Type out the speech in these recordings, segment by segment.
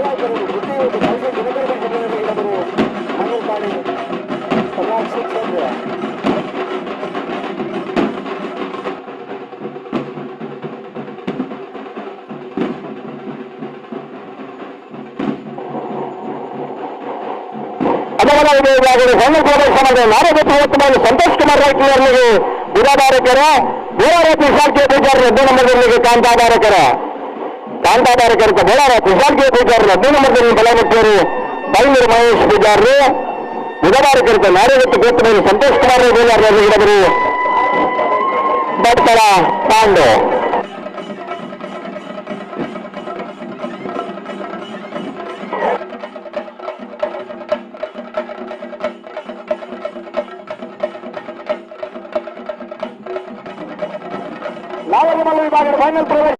ಹೊತ್ತು ಸಂತೋಷ್ ಕುಮಾರ್ ರಾಜ್ಯವರಿಗೆ ಬಿರಾದಾರಕರ ಬೋಳಾರ ಪಿಸಾಲ್ಕೆ ಪೂಜಾರ ರದ್ದು ನಂಬರ್ಗಳಿಗೆ ಕಾಂತಾದಾರಕರ ಕಾಂತಾದಾರಕರ ಬೋಳಾರ ಪಿಸಾಲ್ಕೆ ಪೂಜಾರ ರದ್ದು ನಂಬರ್ದಲ್ಲಿ ಬಲಮುಟ್ಟಿಯರು ಬೈಲೂರು ಮಹೇಶ್ ಪೂಜಾರರು ಬುಧವಾರಕರಿತ ನಾರಗತಿ ಕೊಟ್ಟು ಮೇಲೆ ಸಂತೋಷ್ ಕುಮಾರ್ ಪೂಜಾರರು ಹಿಡಿದರು ಭಟ್ಕಳ ಪಾಂಡು ನಾಗರಿಕಮಲ್ಲ ವಿಭಾಗದ ಫೈನಲ್ ಪ್ರವೇಶ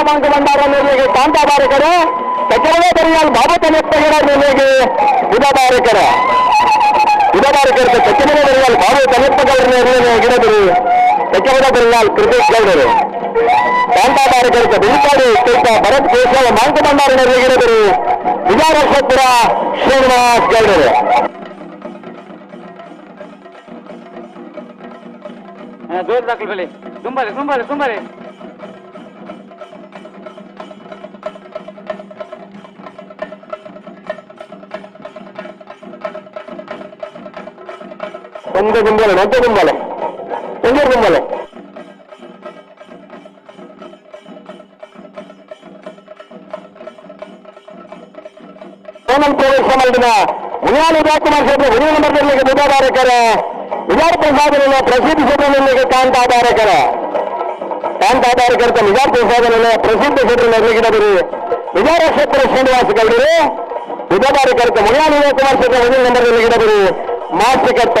ಭರತಕೇಶ್ವರ ಮಾಂಗ ಭಂಡಾರ ಕಾಂತಾ ಕಾಂತಾಬಾರಕರ ಕಚರವೇ ಬರಿಯಾಲ್ ಬಾಬತ ನೆಪ್ಪಗರ ನಿರ್ಣಯಗೆ ಬುಧಬಾರಕರ ಬುಧಬಾರಕರ ಕಚರವೇ ಬರಿಯಾಲ್ ಬಾಬತ ನೆಪ್ಪಗರ ನಿರ್ಣಯ ಗಿಡದರು ಕಚರವೇ ಬರಿಯಾಲ್ ಕೃಪೇಶ್ ಗೌಡರು. ಕಾಂತಾಬಾರಕರ ಬೆಳ್ಳಿಪಾಡಿ ಕೈಪ ಭರತ್ ಕೇಶವ ಮಾಂಗ ಭಂಡಾರ ನಿರ್ಣಯ ಗಿಡದರು ವಿಜಯನಕ್ಷತ್ರ ಶ್ರೀನಿವಾಸ್ ಗೌಡರು. ದೂರ ದಾಖಲು ಬೆಲೆ ತುಂಬಾರೆ ತುಂಬಾರೆ ತುಂಬಾರಿ சொந்த கும்பலம் மொத்த கும்பலம் எங்க கும்பலம் கோணம் கோவில் சம்பந்தமா உயாலி ராஜ்குமார் சேர்த்து உரிய நம்பர்களுக்கு முதாதா இருக்கிற விஜார் பிரசாதனில் பிரசித்தி சுற்றுலர்களுக்கு தான் தாதா இருக்கிற தான் தாதா இருக்கிற விஜார் பிரசாதனில் பிரசித்தி சுற்றுலர் இருக்கிறது விஜயாரசேத்திர ஸ்ரீனிவாச கல்வி விதபாரி கருத்து முன்னாள் குமார் சேர்த்த உரிய நம்பர்கள் இருக்கிறது மாசு கட்ட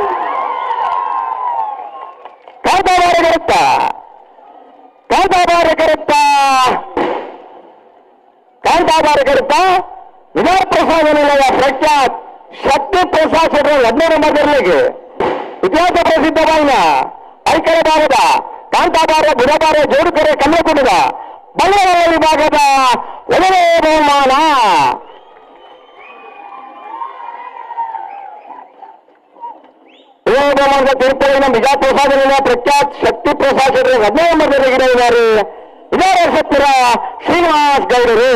ಕಾಂತಾಬಾರ ಕರುತ್ತಾ ಕಾಂತಾಬಾರ ಕರುತ್ತಾ ವಿಜಯ ಪ್ರಸಾದ ನಿಲಯ ಪ್ರಖ್ಯಾತ್ ಶಕ್ತಿ ಪ್ರಸಾದ್ ಇದ್ರೆ ಯಜ್ಞ ನಂಬರ್ಗಳಿಗೆ ಇತಿಹಾಸ ಪ್ರಸಿದ್ಧವಾದ ಐಕರ ಭಾಗದ ಕಾಂತಾಬಾರ ಬುಧವಾರ ಜೋಡುಕೆರೆ ಕಲ್ಲಕುಟದ ಬಳ್ಳಾರಿ ವಿಭಾಗದ ಒಳಗೆ ಬಹುಮಾನ ಒಳ್ಳೆಯ ನಮ್ಮ ತೀರ್ಪುಗಳಿನ ಬಿಜಾಪ್ರಸಾದನ ಪ್ರಖ್ಯಾತ್ ಶಕ್ತಿ ಪ್ರಸಾದ್ ಹದಿನೈದು ನಂಬರ್ ಇದ್ದಾರೆ ಇದರ ಸತ್ತಿರ ಶ್ರೀನಿವಾಸ್ ಗೌಡರು.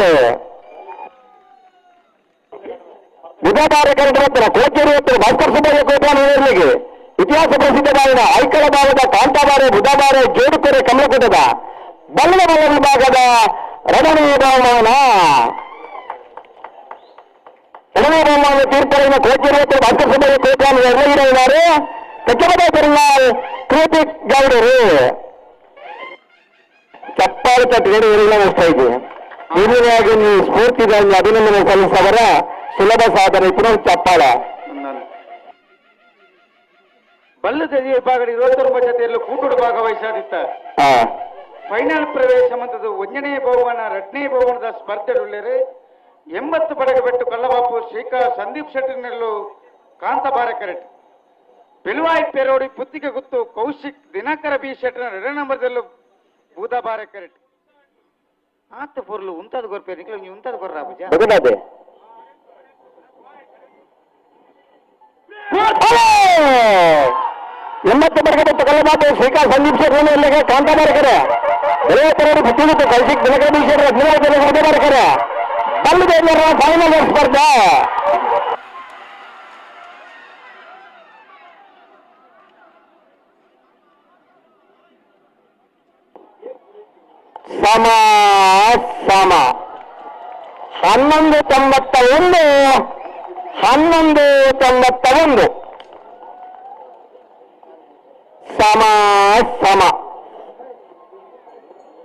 ಕಾರ್ಯಕ್ರಮದ ಕಾರ್ಯಕ್ರಮ ಕೋಚೇರಿ ಹತ್ತಿರ ಭಾಸ್ಕರ್ ಸುಬ್ಬಯ್ಯ ಕೋಟಿಗೆ ಇತಿಹಾಸ ಪ್ರಸಿದ್ಧವಾದ ಐಕಳ ಭಾಗದ ಕಾಂತಾಬಾರೆ, ಬುಧಬಾರ, ಜೋಡುಕೆರೆ, ಕಮಲಕೋಟದ ಬಲ್ಲ ಬಲ್ಲ ವಿಭಾಗದ ರಮಣೀಯ ಬಹುಮಾನ ರಮಣೀಯ ಬಹುಮಾನ ತೀರ್ಪುಗಳಿನ ಕೋಚೇರಿ ಮತ್ತು ಭಾಸ್ಕರ್ ಸುಬ್ಬಯ್ಯ ಕೋಟ್ಯಾನ ನಿರ್ಣಯಿದ್ದಾರೆ ಕಚ್ಚಬದ ತಿರುನಾಳ್ ಕೃತಿಕ್ ಗೌಡರು ಚಪ್ಪಾಳು ತಟ್ಟುಗಡೆ ಇವರೆಲ್ಲ ಅನಿಸ್ತಾ ಇದೆ ಹಿರಿಯರಾಗಿ ನೀವು ಸ್ಫೂರ್ತಿಗಾಗಿ ಅಭಿನಂದನೆ ಸಲ್ಲಿಸವರ ಸುಲಭ ಸಾಧನೆ ಪುನಃ ಚಪ್ಪಾಳ ಬಲ್ಲದ ವಿಭಾಗದ ಇರುವತ್ತೊಂಬತ್ತು ಜೊತೆಯಲ್ಲೂ ಕೂಟುಡು ಭಾಗವಹಿಸಿದ್ದ ಹಾ ಫೈನಲ್ ಪ್ರವೇಶ ಮಂತದ ಒಂದನೇ ಬಹುಮಾನ ಎರಡನೇ ಬಹುಮಾನದ ಸ್ಪರ್ಧೆಯುಳ್ಳರೆ ಎಂಬತ್ತು ಬಡಗ ಬೆಟ್ಟು ಕಲ್ಲಬಾಪು ಶ್ರೀಕಾರ ಸಂದೀಪ್ ಶೆಟ್ಟಿ ನೆಲ್ಲು ಕಾಂತಬಾರ ಕರೆಟ್ ಬೆಲುವಾಯಿ ಪೇರೋಡಿ ಪುತ್ತಿಗೆ ಗುತ್ತು ಕೌಶಿಕ್ ದಿನಕರ ಬಿ ಶೆಟ್ಟಿನ ಎರಡು ನಂಬರ್ದಲ್ಲೂ ಬೂದ ಕರೆಟ್ ಆತ ಪೊರ್ಲು ಉಂತಾದ ಗೊರ್ಪೆ ನಿಕ್ಲು ನೀವು ಉಂತಾದ ಗೊರ್ರ ಬುಜ ಎಂಬತ್ತು ಬರ್ಗದ ಕಲ್ಲಬಾಪು ಶ್ರೀಕಾಂತ್ ಸಂದೀಪ್ ಶೆಟ್ಟಿ ಕಾಂತ ಪರೋಡಿ ಪುತ್ತಿಗೆ ಗುತ್ತು ಕೌಶಿಕ್ ದಿನಕರ ಬಿ ಜನ ಹುಡುಗ ಬರ್ಕರೆ ಬಲ್ಲು ಬೇರೆ ಫೈನಲ್ ಸ್ಪರ್ಧೆ ಸಮ ಸಮ ಹನ್ನೊಂದು ತೊಂಬತ್ತ ಒಂದು ಹನ್ನೊಂದು ತೊಂಬತ್ತ ಒಂದು ಸಮ ಸಮ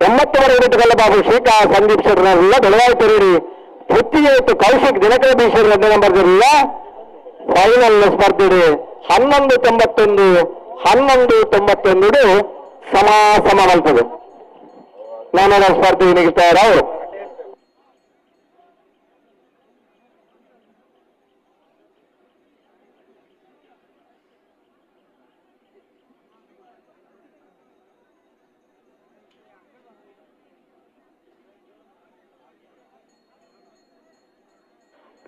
ಒಂಬತ್ತುವರೆ ಗಂಟೆಗಳ ಬಾಬು ಶೇಖ ಸಂದೀಪ್ ಶೆಟ್ಟರ್ನಲ್ಲ ಬೆಳಗಾವಿ ತೆರಡಿ ತೃತೀಯ ಇತ್ತು. ಕೌಶಿಕ್ ದಿನಕರ ಬೀಶ್ವರ ಬರ್ದಿರಲಿಲ್ಲ. ಫೈನಲ್ ಸ್ಪರ್ಧೆ ಹನ್ನೊಂದು ತೊಂಬತ್ತೊಂದು ಹನ್ನೊಂದು ತೊಂಬತ್ತೊಂದು ಸಮ ಸಮ ಸ್ಪರ್ಧೆ ನಿಗಿಸ್ತಾರ ಅವರು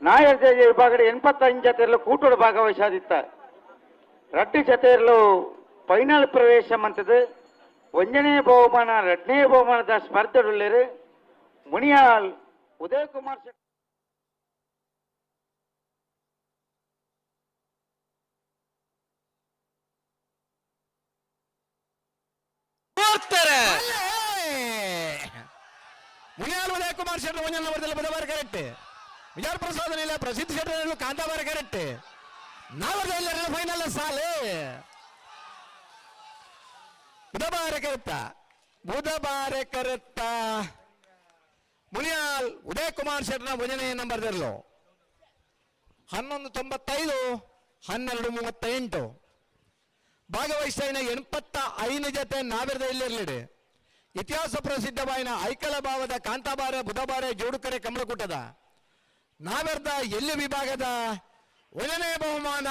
ನ್ಯಾಯ ವಿಭಾಗದ ಎಣಪತ್ತೈದು ಜತೆಯಲ್ಲಿ ಕೂಟೋಡು ಭಾಗವಹಿಸಿದ್ದ ರಡ್ಡು ಜತೆಯಲ್ಲೂ ಫೈನಲ್ ಪ್ರವೇಶ ಮಂತದ್ದು ಒಂದನೇ ಬಹುಮಾನ ಎರಡನೇ ಬಹುಮಾನದ ಸ್ಪರ್ಧೆಯುಳ್ಳರು ಮುನಿಯಾಲ್ ಉದಯಕುಮಾರ್ ಶೆಟ್ಟಿ ಮುನಿಯಾಲ್ ಉದಯಕುಮಾರ್ ಶೆಟ್ಟಿ ಒಂದನೇ ಬರದಿಲ್ಲ ಬರಬಾರ ಕರೆಕ್ಟ್ ಪ್ರಸಾದ ಇಲ್ಲ ಪ್ರಸಿದ್ಧ ಶೆಟ್ಟರ್ ಕಾಂತಾಬಾರ ಕರೆಕ್ಟ್ ನಾವರ್ದ ಫೈನಲ್ ಸಾಲೆ. ಬುಧಬಾರ ಕರೆತ್ತ ಬುಧಬಾರ ಕರೆತ್ತ ಮುನಿಯಾಲ್ ಉದಯ ಕುಮಾರ್ ಶೆಟ್ಟರ್ನ ನಂಬರ್ ನಂಬರ್ದಲ್ಲೋ ಹನ್ನೊಂದು ತೊಂಬತ್ತೈದು, ಹನ್ನೆರಡು ಮೂವತ್ತೆಂಟು ಭಾಗವಹಿಸಿದ ಎಂಪತ್ತ ಐದು ಜತೆ ನಾವೆರದ ಇಲ್ಲಿರ್ಲಿಡೆ. ಇತಿಹಾಸ ಪ್ರಸಿದ್ಧವಾಯಿನ ಐಕಲ ಭಾವದ ಕಾಂತಾಬಾರ, ಬುಧಬಾರ, ಜೋಡುಕರೆ, ಕಮಲಕೂಟದ. ನಾವೆರ್ದ ಎಲ್ಲಿ ವಿಭಾಗದ? ಒಂದನೇ ಬಹುಮಾನ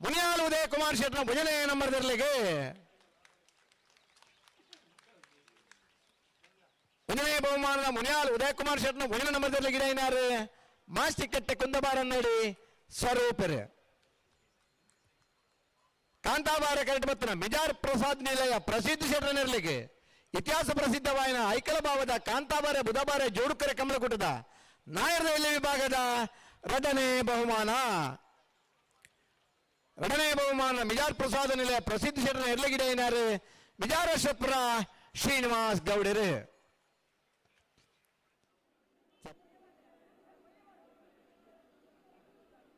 ಮುನಿಯಾಲ್ ಉದಯ ಕುಮಾರ್ ಶೆಟ್ನ ಭಜನೆ ನಂಬರ್ದಿರ್ಲಿಗೆ ಒಂದನೇ ಬಹುಮಾನ ಮುನಿಯಾಲ್ ಉದಯ ಕುಮಾರ್ ಶೆಟ್ನ ಒಂದನೇ ನಂಬರ್ದಿರ್ಲಿಗೆ ಏನಾರು ಮಾಸ್ತಿಕಟ್ಟೆ ಕುಂದಬಾರ ನೋಡಿ ಸ್ವರೂಪರು. ಕಾಂತಾಬಾರ ಕರೆಟ್ ಬತ್ತನ, ಮಿಜಾರ್ ಪ್ರಸಾದ್ ನಿಲಯ ಪ್ರಸಿದ್ಧ ಶೆಟ್ಟರನಿರ್ಲಿಕ್ಕೆ ಇತಿಹಾಸ ಪ್ರಸಿದ್ಧವಾಯಿನ ಐಕಲ ಭಾವದ ಕಾಂತಾಬಾರ ಬುಧಬಾರ ಜೋಡುಕರೆ ಕಮಲಕೂಟದ ನಾಯರದ ಎಲ್ಲಿ ವಿಭಾಗದ ಎರಡನೇ ಬಹುಮಾನ ಎರಡನೇ ಬಹುಮಾನ ಮಿಜಾರ್ ಪ್ರಸಾದ ನಿಲಯ ಪ್ರಸಿದ್ಧ ಶೆಟ್ಟರನ ಎರ್ಲಗಿಡ ಏನಾರು ಮಿಜಾರ ಶಪ್ರ ಶ್ರೀನಿವಾಸ್ ಗೌಡರು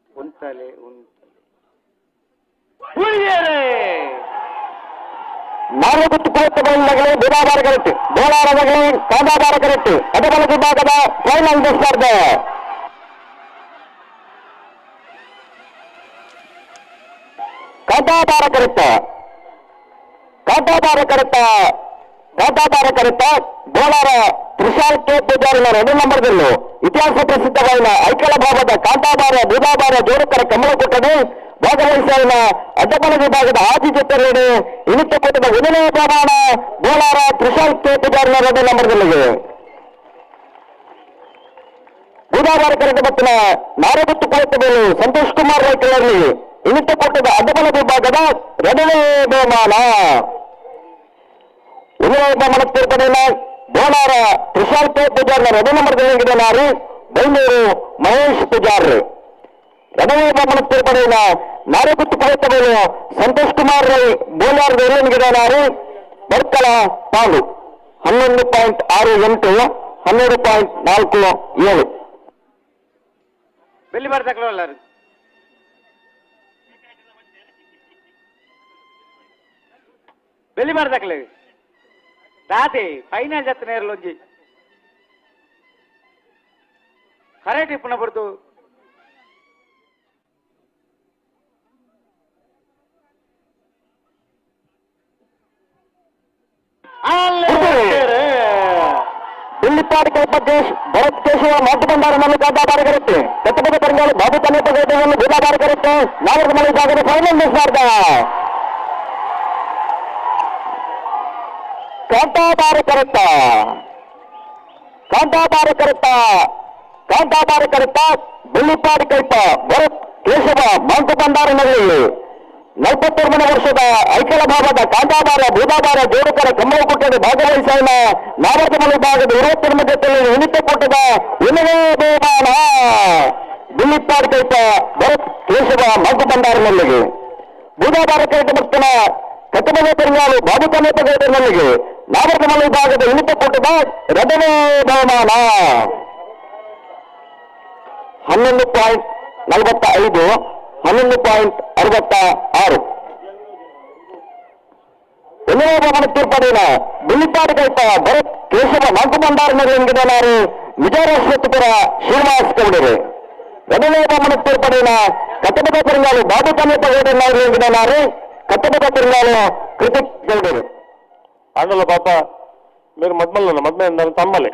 ಉಂಟಲೆ ಉಂಟಲೆ ಬುಧವಾರ ಕರೆಕ್ಟ್ ಬೋಳಾರದಗಳೇ ಕಾಂದಾಬಾರ ಕರೆಕ್ಟ್ ಅದಕ್ಕೆ ವಿಭಾಗದ ಫೈನಲ್ ಸ್ಪರ್ಧೆ Kanthabare correct Kanthabare correct Kanthabare correct Bolara Trishal K ಪೂಜಾರಿನ ಎರಡು ನಂಬರ್ದಲ್ಲೂ ಇತಿಹಾಸ ಪ್ರಸಿದ್ಧವಾದ ಐಕಳ ಭಾವದ ಕಾಂತಾಬಾರ ಬುಧಾಬಾರ ಜೋಡುಕರ ಕಮಲಕೂಟದೆ ಭಾಗವಹಿಸಿದ ಅಡ್ಡಬಲ ವಿಭಾಗದ ಆಜಿ ಜೊತೆಯಲ್ಲಿ ಇನಿತ ಕೂಟದ ಒಂದನೇ ಪ್ರಮಾಣ ಬೋಳಾರ ತ್ರಿಶಾಲ್ ಕೆ ಪೂಜಾರಿನ ಎರಡು ನಂಬರ್ದಲ್ಲಿದೆ ಬುಧವಾರ ಕರೆಕ್ಟ್ ಬತ್ತಿನ ನಾರಗುತ್ತು ಕುಳಿತಬೇಲು ಸಂತೋಷ್ ಕುಮಾರ್ ರೈತರಲ್ಲಿ ಇನಿತ ಕೂಟದ ಅಡ್ಡಬಲ ವಿಭಾಗದ ಎರಡನೇ ಬಹುಮಾನ. ಒಂದನೇ ಬಹುಮಾನ ಸೇರ್ಪಡೆಯಿಲ್ಲ ಬೋಳಾರ ತ್ರಿಶಾಲ್ ಕೆ ಪೂಜಾರ್ನ ನಂಬರ್ ನಂಬರ್ದಲ್ಲಿ ನಾರಿ ಬೆಂಗಳೂರು ಮಹೇಶ್ ಪೂಜಾರ್. ఎడమ మనకు స్థిరపడిన నారగుత్తు ప్రభుత్వమైన సంతోష్ కుమార్ రాయ్ బౌలర్ వెళ్ళనిగిరారు బర్కల పాలు. హన్నెండు పాయింట్ ఆరు ఎంటు హన్నెండు పాయింట్ నాలుగు ఏడు. వెళ్ళి బర్తకలు వెళ్ళారు. వెళ్ళి బర్తకలేదు దాతి ఫైనాన్స్ ఎత్త నేర్లోంచి. కరెక్ట్ ఇప్పుడు ಇಪ್ಪನ ಬಗ್ಗೆ ಭರತ್ ಕೇಶವ ಮಾತುಕೊಂಡಾರನನ್ನು ಕಾದಾಬಾರ ಕರೆಕ್ಟ್ ಕಟ್ಟಬದ ಪರಂಗಾಳು ಬಾಬು ತನ್ನ ಬೀದಾಬಾರ ಕರೆಕ್ಟ್ ನಾಗರ ಮಳೆ ಜಾಗದ ಫೈನಲ್ ಸ್ಪರ್ಧ ಕರೆಕ್ಟ ಕಾಂತಾಬಾರ ಕರೆಕ್ಟ ಬೆಳ್ಳಿಪ್ಪಾಡಿ ಕಲ್ಪ. ಭರತ್ ಕೇಶವ ಮಾಂತುಕೊಂಡಾರನಲ್ಲಿ ನಲವತ್ತೆರಡನೇ ವರ್ಷದ ಐಕಲ ಭಾಗದ ಕಾಂತಾಬಾರ ಬೂದಾಬಾರ ಜೋಡುಕರ ಕಮ್ಮಲಕುಟ್ಟದ ಭಾಗವಹಿಸಿದ ನಾಗಮಲ ಭಾಗದ ಇರುವತ್ತೆರಡು ಜೊತೆಯಲ್ಲಿ ಕೊಟ್ಟದ ಬಹುಮಾನ ಬಿಲ್ಲಿಪ್ಪಾಡ್ ಕೈತ ಭರತ್ ಕೇಶವ ಮಗ್ಗು ಬಂಡಾರನಲ್ಲಿಗೆ ಬೂದಾಬಾರ ಕೈತ ಭಕ್ತನ ಕಟ್ಟಮಲೆ ತೆರಂಗಾಲು ಬಾಬು ಕನ್ನಪ್ಪ ಗೌಡನಲ್ಲಿಗೆ ನಾವರ್ಗಮಲೆ ಭಾಗದ ಕೊಟ್ಟದ ಎರಡನೇ ಬಹುಮಾನ ಹನ್ನೊಂದು ಪಾಯಿಂಟ್ ನಲವತ್ತ ಐದು ಹನ್ನೊಂದು ಪಾಯಿಂಟ್ ಅರವತ್ತ ಆರು ಎನ್ನುವ ಗಮನ ತೀರ್ಪಡಿನ ಬಿಲ್ಲಿಪಾಡಿ ಕೈತ ಭರತ್ ಕೇಶವ ನಾಲ್ಕು ಭಂಡಾರನಲ್ಲಿ ಎಂಗಿದನಾರು ವಿಜಯರಾಶ್ವತ್ಪುರ ಶ್ರೀನಿವಾಸ್ ಕೌಡರು ಎರಡನೇ ಗಮನ ತೀರ್ಪಡಿನ ಕಟ್ಟಡದ ತಿರುಗಾಲು ಬಾಬು ಕನ್ಯತ ಗೌಡರು ಎಂಗಿದನಾರು ಕಟ್ಟಡದ ತಿರುಗಾಲು ಕೃತಿಕ್ ಗೌಡರು ఆండల పాప మీరు మధ్మల్లో మధ్మ తమ్మలి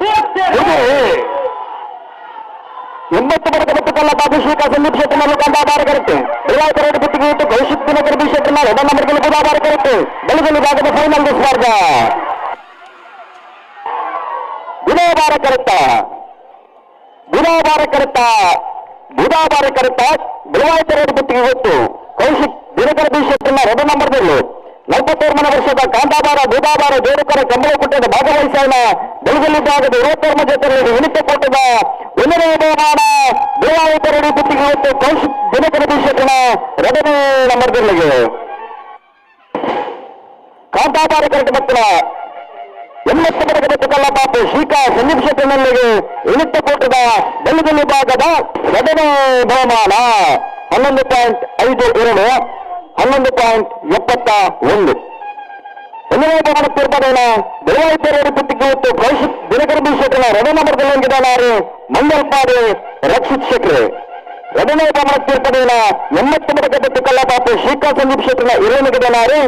ಮತ್ತು ಕಲ್ಲ ಅಭಿಷೇಕ ಸಂದೀಪ್ ಶೆಟ್ಟಿನ ಕಂಡ ಆಧಾರ ಕರುತ್ತೆ ಬೆಳಗಾವಿ ಎರಡು ಪುತ್ತಿಗೆ ಇಟ್ಟು ಕೌಶಿಕ್ ಬಿ ಶೆಟ್ಟರ್ನ ಎರಡ ನಂಬರ್ಗೆ ಆಧಾರ ಕರುತ್ತೆ ಬೆಳಗಲು ಭಾಗದ ಫೈನಲ್ ಸ್ಪರ್ಧ ಬುಧವಾರ ಕರೆಕ್ಟ ಬುಧವಾರ ಕರೆಕ್ಟ ಬುಧವಾರ ಕರೆಕ್ಟ ಬೆಳಗಾವಿ ಎರಡು ಪುತ್ತಿಗೆ ಹೊತ್ತು ಕೌಶಿಕ್ ದಿನಕರ್ ಬಿ ಶೆಟ್ಟರ್ನ ಎರಡ ನಂಬರ್ದಲ್ಲಿ ನಲವತ್ತೋರ್ಮನ ವರ್ಷದ ಕಾಂತಾಬಾರ ಬೂದಾಬಾರ ದೇವಕರ ಕಂಬಳ ಕುಟ್ಟದ ಭಾಗವಹಿಸೋಣ. ಬೆಳಗಲಿ ಭಾಗದ ಜೊತೆಗಳಲ್ಲಿ ಜೊತೆಯಲ್ಲಿ ವಿನಿತ ಕೊಟ್ಟದ ಒಂದನೇ ಬಹುಮಾನ ಬೆಳಗಾವಿ ಎರಡು ಪುತ್ತಿಗೆ ಹೊತ್ತು ಕೌಶಿಕ್ ದಿನಕರ ಬಿ ಶೆಟ್ಟರ್ನ ಎರಡನೇ ನಂಬರ್ಗಳಿಗೆ ಕಾಂತಾಬಾರ ಕರೆಕ್ಟ್ ಮಕ್ಕಳ ಎಂಬತ್ತು ಬಡಗ ಮತ್ತು ಕಲ್ಲಪಾಪು ಶ್ರೀಕಾ ಸಂದೀಪ್ ಶೆಟ್ಟರ್ನಲ್ಲಿಗೆ ಇಳಿತ ಕೂಟದ ಬೆಳಗಲಿ ಭಾಗದ ಎರಡನೇ ಬಹುಮಾನ ಹನ್ನೊಂದು ಪಾಯಿಂಟ್ ಐದು ಎರಡು ಹನ್ನೊಂದು ಪಾಯಿಂಟ್ ಎಪ್ಪತ್ತ ಒಂದು ಒಂದನೇ ಬಹುಮಾನ ತೀರ್ಪದೇನ ಬೆಳಗಾವಿ ಎರಡು ಪುತ್ತಿಗೆ ಹೊತ್ತು ಕೌಶಿಕ್ ದಿನಕರ ಬಿ ಶೆಟ್ಟರ್ನ ಎರಡನೇ ನಂಬರ್ದಲ್ಲಿ ಎಂಗಿದಾರು ಮಂಗಲ್ಪಾಡಿ ರಕ್ಷಿತ್ ಶೆಟ್ರೆ ಎರಡನೇ ಬಹುಮಾನ ತೀರ್ಪದೇನ ಎಂಬತ್ತು ಬಡಗ ಮತ್ತು ಕಲ್ಲಪಾಪು ಶ್ರೀಕಾ ಸಂದೀಪ್ ಶೆಟ್ಟರ್ನ ಇರುವನಿಗಿದನಾರು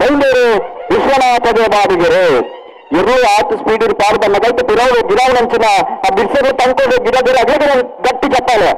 ಬೆಂಗಳೂರು ವಿಶ್ವನಾಥ ಬಾಡಿಗೆರೆ ಇರು ಆತು ಸ್ಪೀಡ್ ಪಾರು ಬನ್ನ ಕಲ್ತು ಪಿರಾವು ಗಿಡಾವನಂಚಿನ ಆ ಬಿರ್ಸರು ತಂಕೊಂಡು ಗಿಡ ಗಿಡ ಅಗ್ಲಗಿಡ ಗಟ್ಟಿ ಚಪ್ಪಾಳೆ